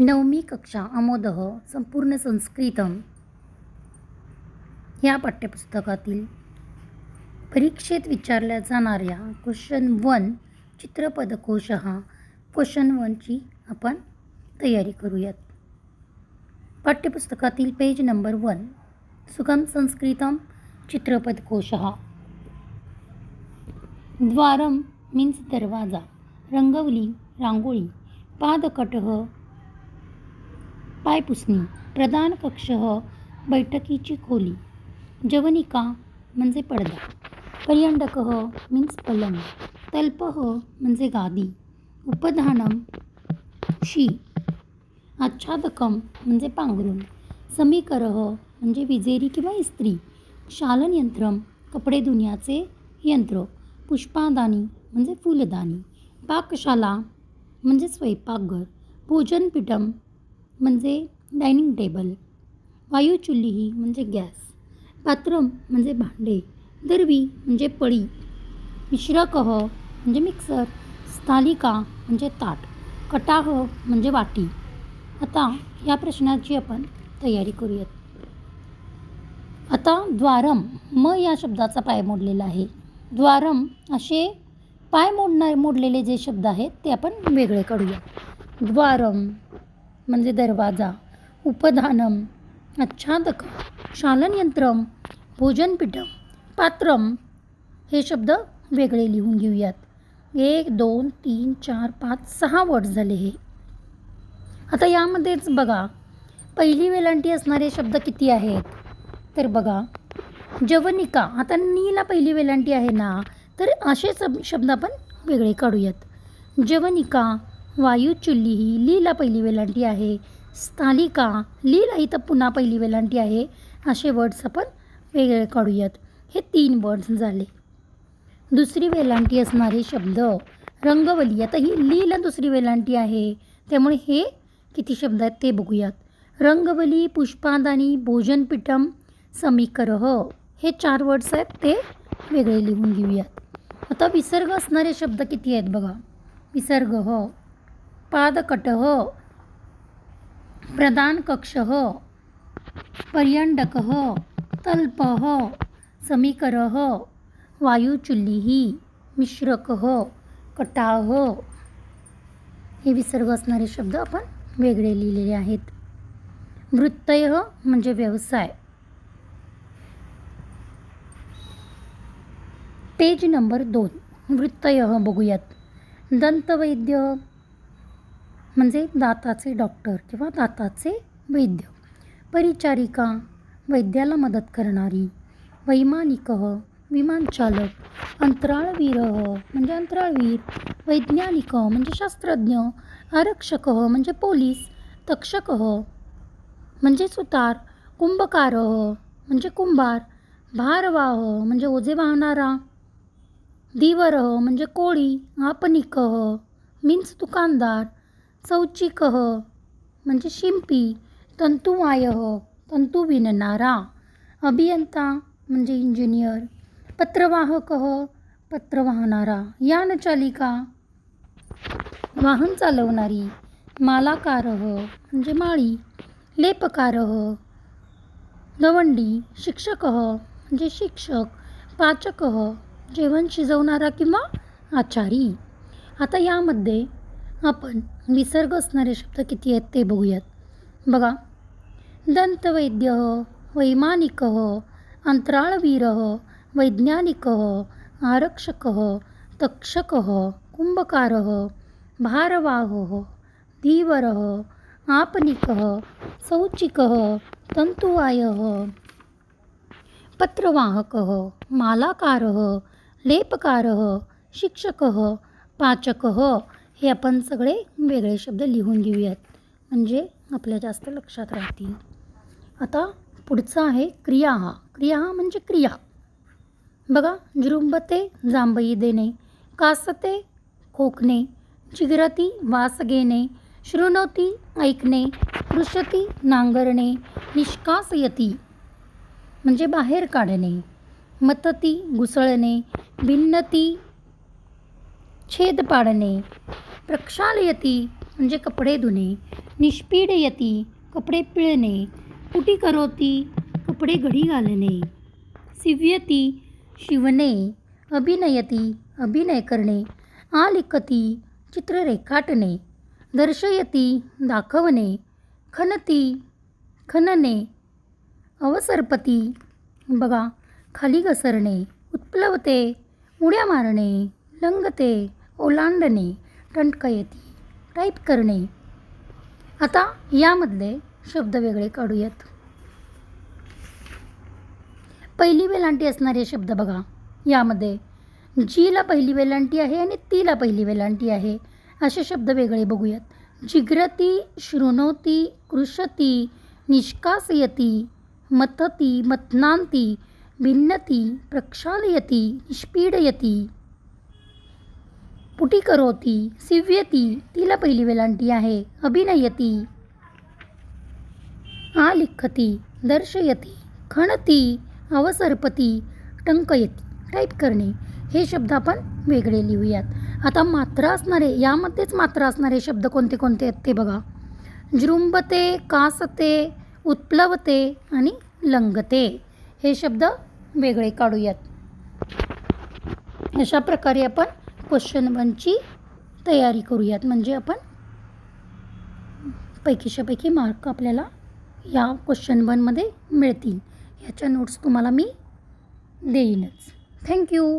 नवमी कक्षा अमोदः संपूर्ण संस्कृतम या पाठ्यपुस्तकातील परीक्षेत विचारल्या जाणाऱ्या क्वेश्चन वन चित्रपदकोश हा क्वेश्चन वनची आपण तयारी करूयात. पाठ्यपुस्तकातील पेज नंबर वन सुगम संस्कृतम चित्रपदकोश. हा द्वारम मीन्स दरवाजा रंगवली रांगोळी पादकटह पायपुसणी प्रधान कक्ष बैठकीची खोली जवनिका म्हणजे पडदा पर्यंडक मीन्स पलंग तल्प म्हणजे गादी उपधानम शी आच्छादकम म्हणजे पांघरूण समीकर म्हणजे विजेरी किंवा इस्त्री शालनयंत्रम कपडे धुण्याचे यंत्र पुष्पादानी म्हणजे फुलदानी पाकशाला म्हणजे स्वयंपाकघर भोजनपीठम म्हणजे डायनिंग टेबल वायुचुल्ली म्हणजे गॅस पात्रम म्हणजे भांडे दरवी म्हणजे पळी मिश्रकह म्हणजे मिक्सर स्थालिका म्हणजे ताट कटाह म्हणजे वाटी. आता या प्रश्नाची आपण तयारी करूयात. आता द्वारम म या शब्दाचा पाय मोडलेला आहे. द्वारम असे पाय मोडणार मोडलेले जे शब्द आहेत ते आपण वेगळे काढूया द्वारम म्हणजे दरवाजा उपधानम आच्छादक शालनयंत्रम भोजनपीठम पात्रम हे शब्द वेगळे लिहून घेऊयात. एक दोन तीन चार पाच सहा वर्ड झाले हे. आता यामध्येच बघा पहिली वेलांटी असणारे शब्द किती आहेत? तर बघा जवनिका आता नीला पहिली वेलांटी आहे ना तर असे सब शब्द आपण वेगळे काढूयात. जवनिका वायुचुल्ली ही लीला पहिली वेलांटी आहे. स्थालिका लीला इथं पुन्हा पहिली वेलांटी आहे. असे वर्ड्स आपण वेगळे काढूयात. हे तीन वर्ड्स झाले. दुसरी वेलांटी असणारे शब्द. रंगवली आता ही लीला दुसरी वेलांटी आहे. त्यामुळे हे किती शब्द आहेत ते बघूयात. रंगवली पुष्पादानी भोजनपीठम समीकरह. हे चार वर्ड्स आहेत ते वेगळे लिहून घेऊयात. आता विसर्ग असणारे शब्द किती आहेत बघा. विसर्ग. ह पादकट हो, प्रधान कक्ष हो, पर्यंडक हो, तल्प समीकर वायुचुल्ली मिश्रक कटाह हे. विसर्ग असणारे शब्द आपण वेगळे लिहिलेले आहेत. वृत्तय म्हणजे व्यवसाय. पेज नंबर दोन. वृत्तय बघूयात. दंतवैद्य म्हणजे दाताचे डॉक्टर किंवा दाताचे वैद्य. परिचारिका वैद्याला मदत करणारी वैमानिक विमानचालक अंतराळवीर म्हणजे अंतराळवीर वैज्ञानिक म्हणजे शास्त्रज्ञ आरक्षक म्हणजे पोलीस तक्षक म्हणजे सुतार कुंभकार म्हणजे कुंभार भारवाह म्हणजे ओझे वाहणारा धीवर म्हणजे कोळी आपनिक मीन्स दुकानदार चौचिक म्हणजे शिंपी तंतुवाय तंतू विणणारा अभियंता म्हणजे इंजिनियर पत्रवाहक पत्र वाहणारा यानचालिका वाहन चालवणारी मालाकार म्हणजे माळी लेपकार गवंडी शिक्षक म्हणजे शिक्षक पाचक जेवण शिजवणारा किंवा आचारी. आता यामध्ये आपण विसर्ग असणारे शब्द किती आहेत ते बघूयात. बघा. दंतवैद्य वैमानिक अंतराळवीर वैज्ञानिक आरक्षक तक्षक कुंभकार भारवाह धीवर आपनिक सौचिक तंतुवाय पत्रवाहक मालाकार लेपकार शिक्षक पाचक हे आपण सगळे वेगळे शब्द लिहून घेऊयात. म्हणजे आपल्या जास्त लक्षात राहतील. आता पुढचं आहे क्रिया. हा क्रिया हा म्हणजे क्रिया. बघा जृंबते जांभई देणे कासते खोकणे चिगरती वास घेणे शृणवती ऐकणे कृषती नांगरणे निष्कासयती म्हणजे बाहेर काढणे मतती घुसळणे भिन्नती छेद पाडणे प्रक्षालयती म्हणजे कपडे धुणे निष्पीडयती कपडे पिळणे कुटी करोती कपडे घडी घालणे सिव्यती शिवणे अभिनयती अभिनय करणे आलिखती चित्र रेखाटणे दर्शयती दाखवणे खनती खनने अवसरपती बघा खाली घसरणे उत्प्लवते उड्या मारणे लंगते ओलांडणे टणकयती. टाईप करणे. आता यामधले शब्द वेगळे काढूयात. पहिली वेलांटी असणारे शब्द बघा. यामध्ये जीला पहिली वेलांटी आहे आणि तीला पहिली वेलांटी आहे. असे शब्द वेगळे बघूयात. जिग्रती शृणोती कृषती निष्कासयती मतती मतनांती भिन्नती प्रक्षालयती निष्पीडयती. पुटी करोती सिव्यती तिला पहिली वेलांटी आहे अभिनयती. आलिखती दर्शयती खणती अवसरपती टंकयती टाईप करणे. हे शब्द आपण वेगळे लिहूयात. आता मात्रा असणारे यामध्येच मात्रा असणारे शब्द कोणते कोणते आहेत ते बघा. जृंबते कासते उत्प्लवते आणि लंगते. हे शब्द वेगळे काढूयात. अशा प्रकारे आपण क्वेश्चन वनची तयारी करूयात. म्हणजे आपण पैकीच्यापैकी मार्क आपल्याला या क्वेश्चन वनमध्ये मिळतील. ह्याच्या नोट्स तुम्हाला मी देईनच थँक्यू